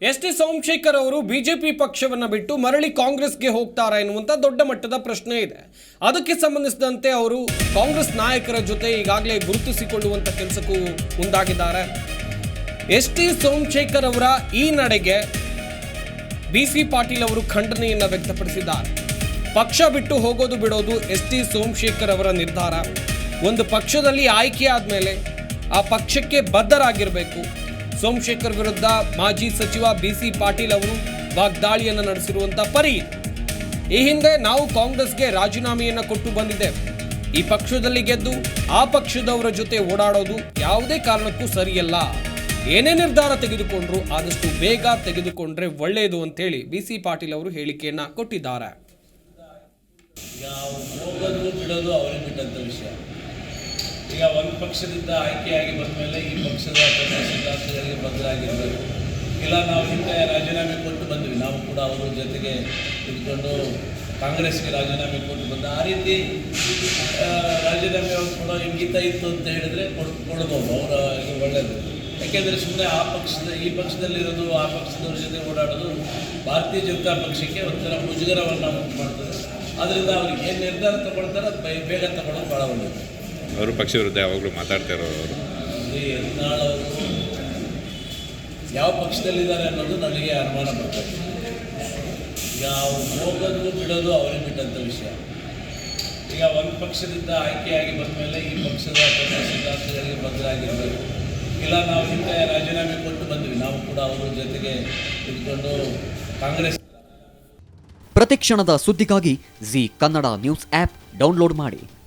S T Somashekar ಅವರು BJP ಪಕ್ಷವನ್ನು ಬಿಟ್ಟು ಮರಳಿ ಕಾಂಗ್ರೆಸ್ಗೆ ಹೋಗ್ತಾರಾ ಎನ್ನುವಂಥ ದೊಡ್ಡ ಮಟ್ಟದ ಪ್ರಶ್ನೆ ಇದೆ. ಅದಕ್ಕೆ ಸಂಬಂಧಿಸಿದಂತೆ ಅವರು ಕಾಂಗ್ರೆಸ್ ನಾಯಕರ ಜೊತೆ ಈಗಾಗಲೇ ಗುರುತಿಸಿಕೊಳ್ಳುವಂಥ ಕೆಲಸಕ್ಕೂ ಮುಂದಾಗಿದ್ದಾರೆ. ಎಸ್ ಟಿ ಸೋಮಶೇಖರ್ ಅವರ ಈ ನಡೆಗೆ ಬಿ ಸಿ ಪಾಟೀಲ್ ಅವರು ಖಂಡನೆಯನ್ನು ವ್ಯಕ್ತಪಡಿಸಿದ್ದಾರೆ. ಪಕ್ಷ ಬಿಟ್ಟು ಹೋಗೋದು ಬಿಡೋದು ಎಸ್ ಟಿ ಸೋಮಶೇಖರ್ ಅವರ ನಿರ್ಧಾರ. ಒಂದು ಪಕ್ಷದಲ್ಲಿ ಆಯ್ಕೆ ಆದಮೇಲೆ ಆ ಪಕ್ಷಕ್ಕೆ ಬದ್ಧರಾಗಿರಬೇಕು. ಸೋಮಶೇಖರ್ ವಿರುದ್ಧ ಮಾಜಿ ಸಚಿವ ಬಿಸಿ ಪಾಟೀಲ್ ಅವರು ವಾಗ್ದಾಳಿಯನ್ನು ನಡೆಸಿರುವಂಥ ಪರಿ. ಈ ಹಿಂದೆ ನಾವು ಕಾಂಗ್ರೆಸ್ಗೆ ರಾಜೀನಾಮೆಯನ್ನು ಕೊಟ್ಟು ಬಂದಿದ್ದೇವೆ. ಈ ಪಕ್ಷದಲ್ಲಿ ಗೆದ್ದು ಆ ಪಕ್ಷದವರ ಜೊತೆ ಓಡಾಡೋದು ಯಾವುದೇ ಕಾರಣಕ್ಕೂ ಸರಿಯಲ್ಲ. ಏನೇ ನಿರ್ಧಾರ ತೆಗೆದುಕೊಂಡ್ರು ಆದಷ್ಟು ಬೇಗ ತೆಗೆದುಕೊಂಡ್ರೆ ಒಳ್ಳೆಯದು ಅಂತೇಳಿ ಬಿ ಸಿ ಪಾಟೀಲ್ ಅವರು ಹೇಳಿಕೆಯನ್ನ ಕೊಟ್ಟಿದ್ದಾರೆ. ಈಗ ಒಂದು ಪಕ್ಷದಿಂದ ಆಯ್ಕೆಯಾಗಿ ಬಂದ ಮೇಲೆ ಈ ಪಕ್ಷದ ಸಿದ್ಧಾಂತಗಳಿಗೆ ಬದ್ಧರಾಗಿರಬೇಕು ಇಲ್ಲ ನಾವು ಹಿಂದೆ ರಾಜೀನಾಮೆ ಕೊಟ್ಟು ಬಂದ್ವಿ. ನಾವು ಕೂಡ ಅವರ ಜೊತೆಗೆ ಇದ್ಕೊಂಡು ಕಾಂಗ್ರೆಸ್ಗೆ ರಾಜೀನಾಮೆ ಕೊಟ್ಟು ಬಂದ. ಆ ರೀತಿ ರಾಜೀನಾಮೆ ಕೊಡೋ ಇಂಗಿತ ಇತ್ತು ಅಂತ ಹೇಳಿದ್ರೆ ಕೊಡ್, ಕೊಡ್ಬೋದು. ಅವರ ಒಳ್ಳೆಯದು ಯಾಕೆಂದರೆ ಸುಮ್ಮನೆ ಆ ಪಕ್ಷದ, ಈ ಪಕ್ಷದಲ್ಲಿರೋದು ಆ ಪಕ್ಷದವ್ರ ಜೊತೆ ಓಡಾಡೋದು ಭಾರತೀಯ ಜನತಾ ಪಕ್ಷಕ್ಕೆ ಒಂಥರ ಮುಜುಗರವನ್ನು ಮಾಡ್ತದೆ. ಅದರಿಂದ ಅವ್ರಿಗೆ ಏನು ನಿರ್ಧಾರ ತಗೊಳ್ತಾರೆ ಅದು ಬೇಗ ತಗೊಳ್ಳೋದು ಭಾಳ ಒಳ್ಳೆಯದು ಅವರು ಪಕ್ಷ ವಿರುದ್ಧ ಯಾವಾಗಲೂ ಮಾತಾಡ್ತಾ ಇರೋರು ಅವರು. ಯಾವ ಪಕ್ಷದಲ್ಲಿದ್ದಾರೆ ಅನ್ನೋದು ನನಗೆ ಅನುಮಾನ ಬರ್ತದೆ ಈಗ ಹೋಗೋದು ಬಿಡೋದು ಅವರೇ ಬಿಟ್ಟಂಥ ವಿಷಯ. ಈಗ ಒಂದು ಪಕ್ಷದಿಂದ ಆಯ್ಕೆಯಾಗಿ ಬಂದ ಮೇಲೆ ಈ ಪಕ್ಷದ ಸಿದ್ಧಾಂತಗಳಿಗೆ ಬದಲಾಗಿರ್ಬೇಕು. ಇಲ್ಲ ನಾವು ಹಿಂದೆ ರಾಜೀನಾಮೆ ಕೊಟ್ಟು ಬಂದ್ವಿ ನಾವು ಕೂಡ ಅವರ ಜೊತೆಗೆ ಇದ್ಕೊಂಡು ಕಾಂಗ್ರೆಸ್ ಪ್ರತಿಕ್ಷಣದ ಸುದ್ದಿಗಾಗಿ Zee Kannada news app download ಮಾಡಿ.